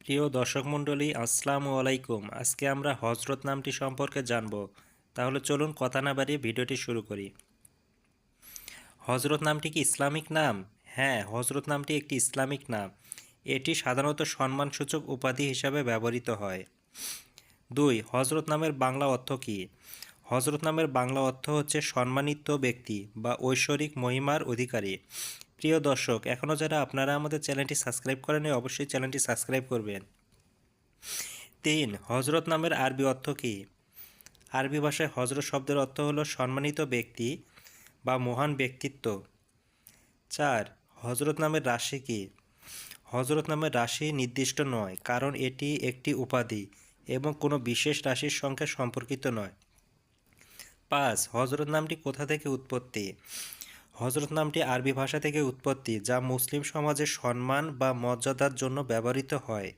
প্রিয় দর্শক মণ্ডলী, আসসালামু আলাইকুম। আজকে আমরা হজরত নামটি সম্পর্কে জানব। তাহলে চলুন কথা না বাড়িয়ে ভিডিওটি শুরু করি। হজরত নামটি কি ইসলামিক নাম? হ্যাঁ হজরত নামটি একটি ইসলামিক নাম। এটি সাধারণত সম্মানসূচক উপাধি হিসাবে ব্যবহৃত হয়। দুই হজরত নামের বাংলা অর্থ কী? হজরত নামের বাংলা অর্থ হচ্ছে সম্মানিত ব্যক্তি বা ঐশ্বরিক মহিমার অধিকারী। প্রিয় দর্শক এখনও যারা আপনারা আমাদের চ্যানেলটি সাবস্ক্রাইব করেনি অবশ্যই চ্যানেলটি সাবস্ক্রাইব করবেন। তিন হজরত নামের আরবি অর্থ কী? আরবি ভাষায় হজরত শব্দের অর্থ হলো সম্মানিত ব্যক্তি বা মহান ব্যক্তিত্ব। চার হজরত নামের রাশি কী? হজরত নামের রাশি নির্দিষ্ট নয়, কারণ এটি একটি উপাধি এবং কোনো বিশেষ রাশির সঙ্গে সম্পর্কিত নয়। পাঁচ হজরত নামটি কোথা থেকে উৎপত্তি? হজরত নামটি আরবি ভাষা থেকে উৎপত্তি, যা মুসলিম সমাজে সম্মান বা মর্যাদার জন্য ব্যবহৃত হয়।